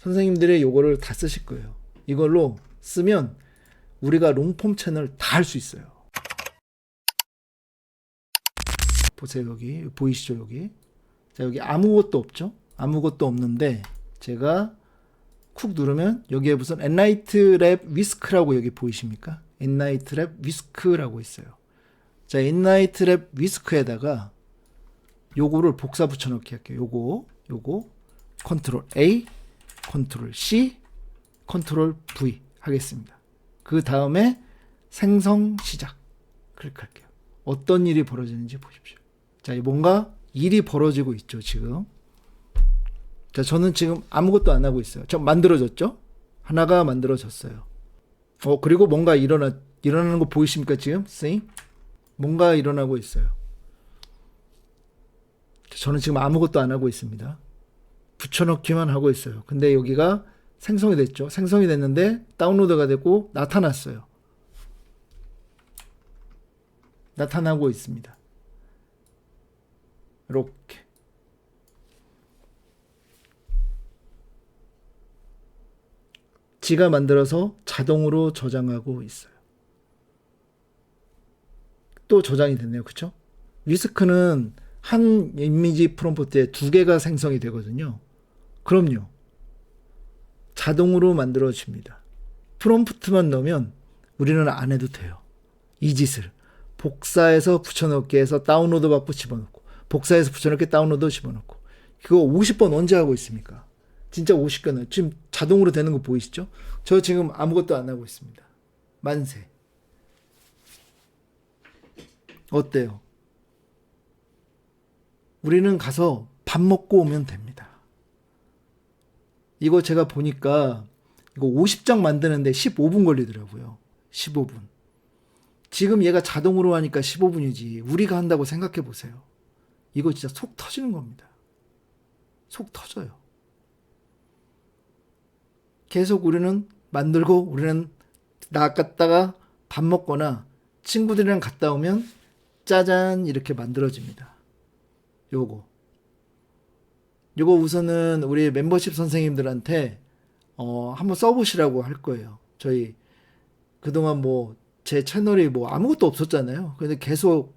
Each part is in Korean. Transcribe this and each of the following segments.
선생님들이 요거를 다 쓰실 거예요. 이걸로 쓰면 우리가 롱폼 채널 다 할 수 있어요. 보세요 여기. 보이시죠 여기? 자 여기 아무것도 없죠? 아무것도 없는데 제가 쿡 누르면 여기에 무슨 엔라이트 랩 위스크라고 여기 보이십니까? 엔라이트 랩 위스크라고 있어요. 자 엔라이트 랩 위스크에다가 요거를 복사 붙여넣기 할게요. 요거 요거. 컨트롤 A 컨트롤 C 컨트롤 V 하겠습니다 그 다음에 생성 시작 클릭할게요 어떤 일이 벌어지는지 보십시오 자, 뭔가 일이 벌어지고 있죠, 지금. 자, 저는 지금 아무것도 안 하고 있어요. 저 만들어졌죠? 하나가 만들어졌어요. 어, 그리고 뭔가 일어나, 일어나는 거 보이십니까, 지금? 쌤? 뭔가 일어나고 있어요. 저는 지금 아무것도 안 하고 있습니다. 붙여넣기만 하고 있어요. 근데 여기가 생성이 됐죠. 생성이 됐는데 다운로드가 되고 나타났어요. 나타나고 있습니다. 이렇게 지가 만들어서 자동으로 저장하고 있어요. 또 저장이 됐네요. 그쵸? 위스크는 한 이미지 프롬프트에 두 개가 생성이 되거든요. 그럼요. 자동으로 만들어집니다. 프롬프트만 넣으면 우리는 안 해도 돼요. 이 짓을. 복사해서 붙여넣기 해서 다운로드 받고 집어넣고 복사해서 붙여넣기 다운로드 집어넣고 그거 50번 언제 하고 있습니까? 진짜 50건은 지금 자동으로 되는 거 보이시죠? 저 지금 아무것도 안 하고 있습니다. 만세. 어때요? 우리는 가서 밥 먹고 오면 됩니다. 이거 제가 보니까 이거 50장 만드는데 15분 걸리더라고요. 15분. 지금 얘가 자동으로 하니까 15분이지. 우리가 한다고 생각해 보세요. 이거 진짜 속 터지는 겁니다. 속 터져요. 계속 우리는 만들고 우리는 나갔다가 밥 먹거나 친구들이랑 갔다 오면 짜잔 이렇게 만들어집니다. 요거. 요거 우선은 우리 멤버십 선생님들한테 어, 한번 써보시라고 할 거예요. 저희 그동안 뭐 제 채널이 뭐 아무것도 없었잖아요. 근데 계속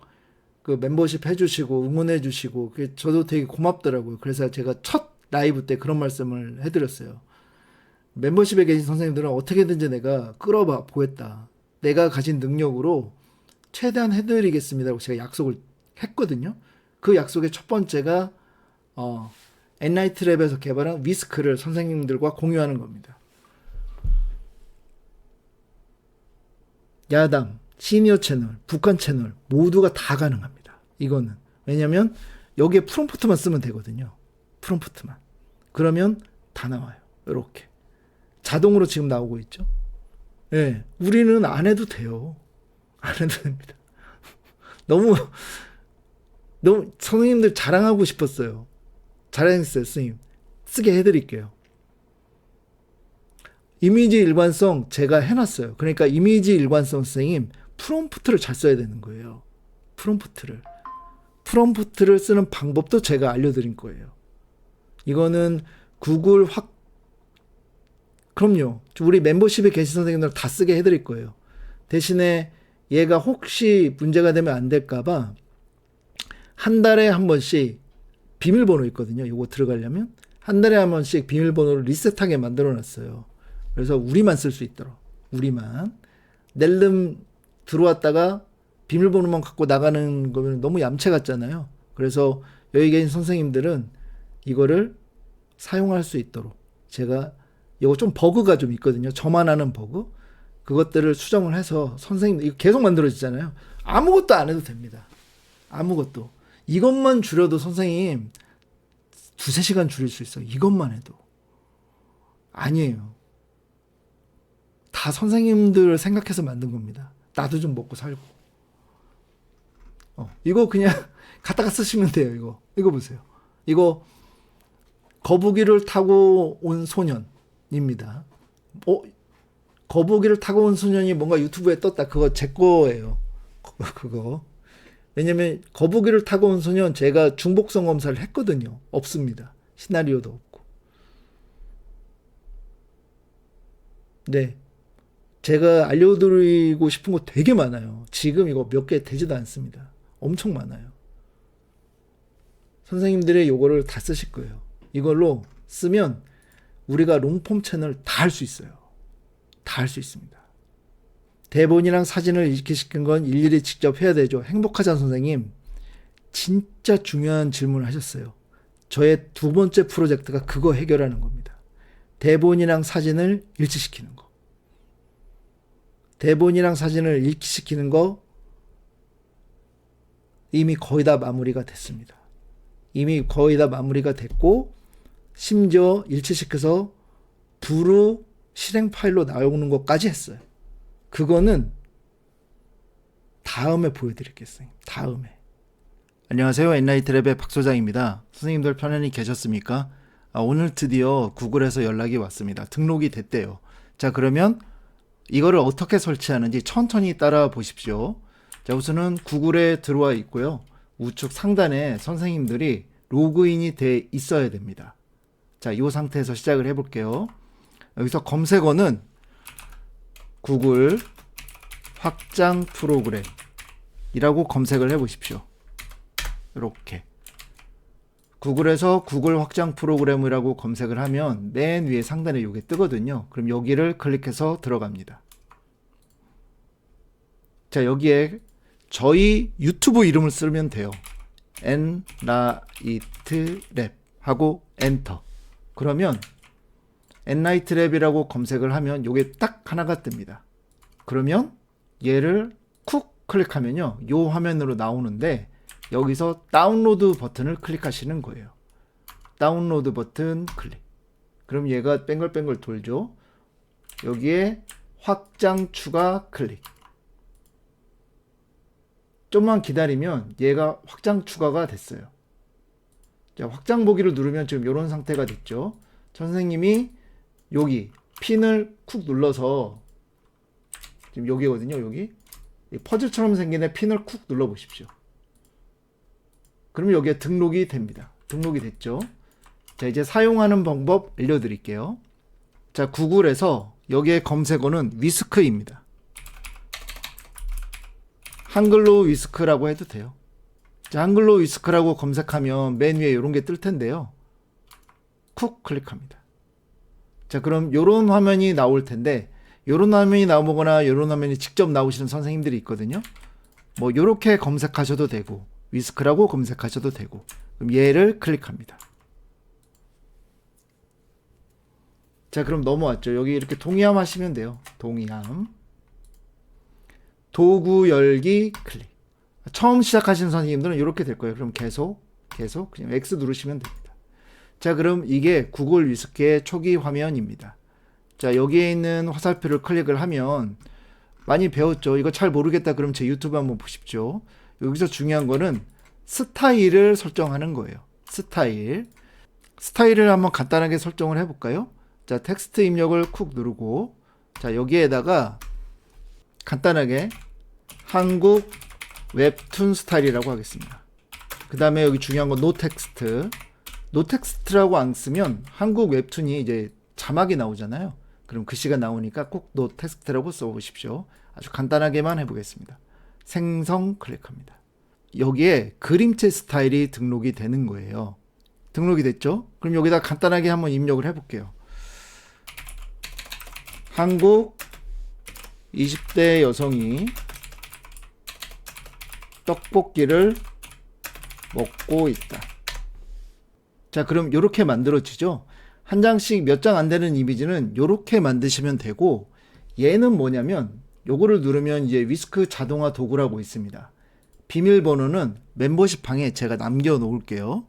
그 멤버십 해주시고 응원해주시고 저도 되게 고맙더라고요. 그래서 제가 첫 라이브 때 그런 말씀을 해드렸어요. 멤버십에 계신 선생님들은 어떻게든지 내가 끌어봐 보겠다. 내가 가진 능력으로 최대한 해드리겠습니다라고 제가 약속을 했거든요. 그 약속의 첫 번째가 어, 엔라이트랩에서 개발한 위스크를 선생님들과 공유하는 겁니다. 야당, 시니어 채널, 북한 채널 모두가 다 가능합니다. 이거는 왜냐하면 여기에 프롬프트만 쓰면 되거든요. 프롬프트만 그러면 다 나와요. 이렇게 자동으로 지금 나오고 있죠. 예, 네, 우리는 안 해도 돼요. 안 해도 됩니다. 너무 너무 선생님들 자랑하고 싶었어요. 자랑했어요, 선생님. 쓰게 해드릴게요. 이미지 일관성 제가 해놨어요. 그러니까 이미지 일관성 선생님 프롬프트를 잘 써야 되는 거예요. 프롬프트를. 프롬프트를 쓰는 방법도 제가 알려드린 거예요. 이거는 구글 확, 그럼요. 우리 멤버십에 계신 선생님들 다 쓰게 해드릴 거예요. 대신에 얘가 혹시 문제가 되면 안 될까봐 한 달에 한 번씩 비밀번호 있거든요. 요거 들어가려면 한 달에 한 번씩 비밀번호를 리셋하게 만들어 놨어요. 그래서 우리만 쓸 수 있도록 우리만 낼름 들어왔다가 비밀번호만 갖고 나가는 거면 너무 얌체 같잖아요. 그래서 여기 계신 선생님들은 이거를 사용할 수 있도록 제가 이거 좀 버그가 좀 있거든요. 저만 아는 버그. 그것들을 수정을 해서 선생님 이거 계속 만들어지잖아요. 아무것도 안 해도 됩니다. 아무것도. 이것만 줄여도 선생님 두세 시간 줄일 수 있어요. 이것만 해도. 아니에요. 다 선생님들 생각해서 만든 겁니다. 나도 좀 먹고 살고. 어, 이거 그냥 갖다가 쓰시면 돼요, 이거. 이거 보세요. 이거 거북이를 타고 온 소년입니다. 어, 거북이를 타고 온 소년이 뭔가 유튜브에 떴다. 그거 제 거예요. 그거. 왜냐면 거북이를 타고 온 소년 제가 중복성 검사를 했거든요. 없습니다. 시나리오도 없고. 네. 제가 알려드리고 싶은 거 되게 많아요. 지금 이거 몇 개 되지도 않습니다. 엄청 많아요. 선생님들의 요거를 다 쓰실 거예요. 이걸로 쓰면 우리가 롱폼 채널 다 할 수 있어요. 다 할 수 있습니다. 대본이랑 사진을 읽히시킨 건 일일이 직접 해야 되죠. 행복하자 선생님. 진짜 중요한 질문을 하셨어요. 저의 두 번째 프로젝트가 그거 해결하는 겁니다. 대본이랑 사진을 일치시키는 거. 대본이랑 사진을 일치시키는 거 이미 거의 다 마무리가 됐습니다. 이미 거의 다 마무리가 됐고 심지어 일치시켜서 부루 실행 파일로 나오는 것까지 했어요. 그거는 다음에 보여드리겠어요. 다음에. 안녕하세요. 엔라이트랩의 박소장입니다. 선생님들 편안히 계셨습니까? 아, 오늘 드디어 구글에서 연락이 왔습니다. 등록이 됐대요. 자, 그러면 이거를 어떻게 설치하는지 천천히 따라 보십시오. 자, 우선은 구글에 들어와 있고요. 우측 상단에 선생님들이 로그인이 돼 있어야 됩니다. 자, 이 상태에서 시작을 해볼게요. 여기서 검색어는 구글 확장 프로그램이라고 검색을 해 보십시오. 이렇게. 구글에서 구글 확장 프로그램이라고 검색을 하면 맨 위에 상단에 이게 뜨거든요. 그럼 여기를 클릭해서 들어갑니다. 자, 여기에 저희 유튜브 이름을 쓰면 돼요. 엔라이트 랩 하고 엔터. 그러면 엔라이트랩이라고 검색을 하면 요게 딱 하나가 뜹니다. 그러면 얘를 쿡 클릭하면요. 요 화면으로 나오는데 여기서 다운로드 버튼을 클릭하시는 거예요. 다운로드 버튼 클릭. 그럼 얘가 뱅글뱅글 돌죠. 여기에 확장 추가 클릭. 좀만 기다리면 얘가 확장 추가가 됐어요. 자, 확장 보기를 누르면 지금 이런 상태가 됐죠. 선생님이 여기 핀을 쿡 눌러서 지금 여기거든요. 여기 이 퍼즐처럼 생긴 애 핀을 쿡 눌러 보십시오. 그러면 여기에 등록이 됩니다. 등록이 됐죠. 자, 이제 사용하는 방법 알려드릴게요. 자, 구글에서 여기에 검색어는 위스크입니다. 한글로 위스크라고 해도 돼요. 자, 한글로 위스크라고 검색하면 맨 위에 이런 게 뜰 텐데요. 쿡 클릭합니다. 자, 그럼 이런 화면이 나올 텐데, 이런 화면이 나오거나 이런 화면이 직접 나오시는 선생님들이 있거든요. 뭐 이렇게 검색하셔도 되고, 위스크라고 검색하셔도 되고, 그럼 얘를 클릭합니다. 자, 그럼 넘어왔죠. 여기 이렇게 동의함 하시면 돼요. 동의함. 도구 열기 클릭. 처음 시작하시는 선생님들은 이렇게 될 거예요. 그럼 계속, 계속, 그냥 X 누르시면 됩니다. 자, 그럼 이게 구글 위스크의 초기 화면입니다. 자, 여기에 있는 화살표를 클릭을 하면 많이 배웠죠. 이거 잘 모르겠다. 그럼 제 유튜브 한번 보십시오. 여기서 중요한 거는 스타일을 설정하는 거예요. 스타일. 스타일을 한번 간단하게 설정을 해볼까요? 자, 텍스트 입력을 쿡 누르고, 자, 여기에다가 간단하게 한국 웹툰 스타일이라고 하겠습니다. 그 다음에 여기 중요한 건 노 텍스트. 노텍스트라고 안 쓰면 한국 웹툰이 이제 자막이 나오잖아요. 그럼 글씨가 나오니까 꼭 노텍스트라고 써보십시오. 아주 간단하게만 해보겠습니다. 생성 클릭합니다. 여기에 그림체 스타일이 등록이 되는 거예요. 등록이 됐죠? 그럼 여기다 간단하게 한번 입력을 해볼게요. 한국 20대 여성이 떡볶이를 먹고 있다. 자, 그럼 이렇게 만들어지죠? 한 장씩 몇 장 안 되는 이미지는 이렇게 만드시면 되고, 얘는 뭐냐면, 요거를 누르면 이제 위스크 자동화 도구라고 있습니다. 비밀번호는 멤버십 방에 제가 남겨 놓을게요.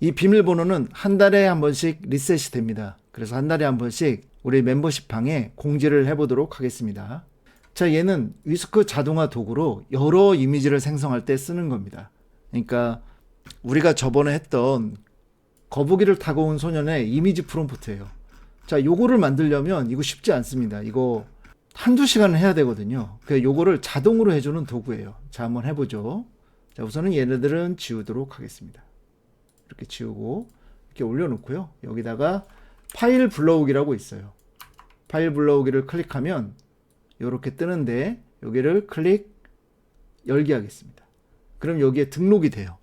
이 비밀번호는 한 달에 한 번씩 리셋이 됩니다. 그래서 한 달에 한 번씩 우리 멤버십 방에 공지를 해보도록 하겠습니다. 자, 얘는 위스크 자동화 도구로 여러 이미지를 생성할 때 쓰는 겁니다. 그러니까 우리가 저번에 했던 거북이를 타고 온 소년의 이미지 프롬프트예요. 자, 요거를 만들려면 이거 쉽지 않습니다. 이거 한두 시간은 해야 되거든요. 그 요거를 자동으로 해주는 도구예요. 자, 한번 해보죠. 자, 우선은 얘네들은 지우도록 하겠습니다. 이렇게 지우고 이렇게 올려놓고요. 여기다가 파일 불러오기라고 있어요. 파일 불러오기를 클릭하면 이렇게 뜨는데 여기를 클릭 열기 하겠습니다. 그럼 여기에 등록이 돼요.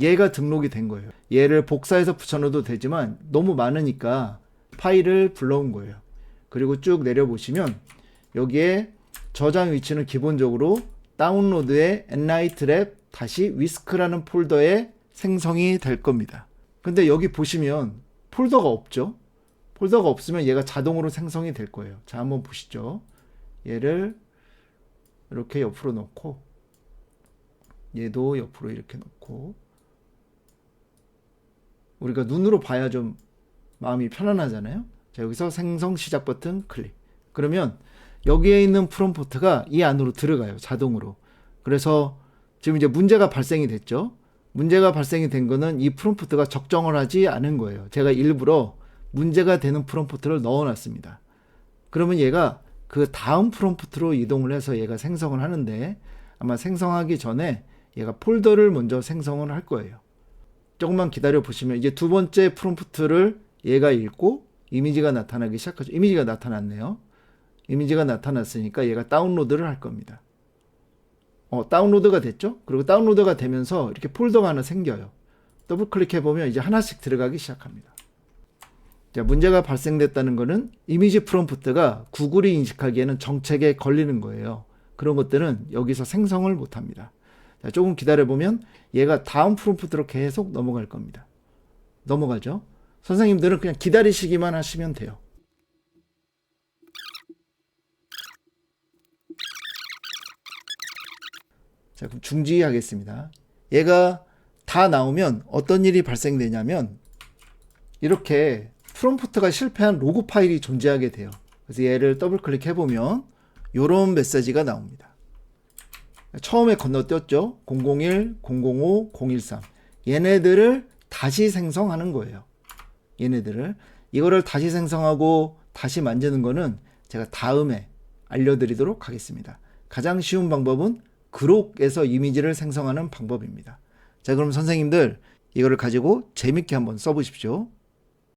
얘가 등록이 된 거예요. 얘를 복사해서 붙여넣어도 되지만 너무 많으니까 파일을 불러온 거예요. 그리고 쭉 내려보시면 여기에 저장 위치는 기본적으로 다운로드의 엔라이트랩 다시 위스크라는 폴더에 생성이 될 겁니다. 근데 여기 보시면 폴더가 없죠? 폴더가 없으면 얘가 자동으로 생성이 될 거예요. 자, 한번 보시죠. 얘를 이렇게 옆으로 놓고 얘도 옆으로 이렇게 놓고 우리가 눈으로 봐야 좀 마음이 편안하잖아요. 자, 여기서 생성 시작 버튼 클릭. 그러면 여기에 있는 프롬프트가 이 안으로 들어가요. 자동으로. 그래서 지금 이제 문제가 발생이 됐죠. 문제가 발생이 된 거는 이 프롬프트가 적정을 하지 않은 거예요. 제가 일부러 문제가 되는 프롬프트를 넣어 놨습니다. 그러면 얘가 그 다음 프롬프트로 이동을 해서 얘가 생성을 하는데 아마 생성하기 전에 얘가 폴더를 먼저 생성을 할 거예요. 조금만 기다려 보시면 이제 두 번째 프롬프트를 얘가 읽고 이미지가 나타나기 시작하죠. 이미지가 나타났네요. 이미지가 나타났으니까 얘가 다운로드를 할 겁니다. 어, 다운로드가 됐죠? 그리고 다운로드가 되면서 이렇게 폴더가 하나 생겨요. 더블 클릭해 보면 이제 하나씩 들어가기 시작합니다. 자, 문제가 발생됐다는 거는 이미지 프롬프트가 구글이 인식하기에는 정책에 걸리는 거예요. 그런 것들은 여기서 생성을 못 합니다. 자, 조금 기다려 보면 얘가 다음 프롬프트로 계속 넘어갈 겁니다. 넘어가죠? 선생님들은 그냥 기다리시기만 하시면 돼요. 자, 그럼 중지하겠습니다. 얘가 다 나오면 어떤 일이 발생되냐면 이렇게 프롬프트가 실패한 로그 파일이 존재하게 돼요. 그래서 얘를 더블 클릭해 보면 이런 메시지가 나옵니다. 처음에 건너뛰었죠. 001, 005, 013. 얘네들을 다시 생성하는 거예요. 얘네들을 이거를 다시 생성하고 다시 만드는 거는 제가 다음에 알려드리도록 하겠습니다. 가장 쉬운 방법은 그록에서 이미지를 생성하는 방법입니다. 자, 그럼 선생님들 이거를 가지고 재밌게 한번 써보십시오.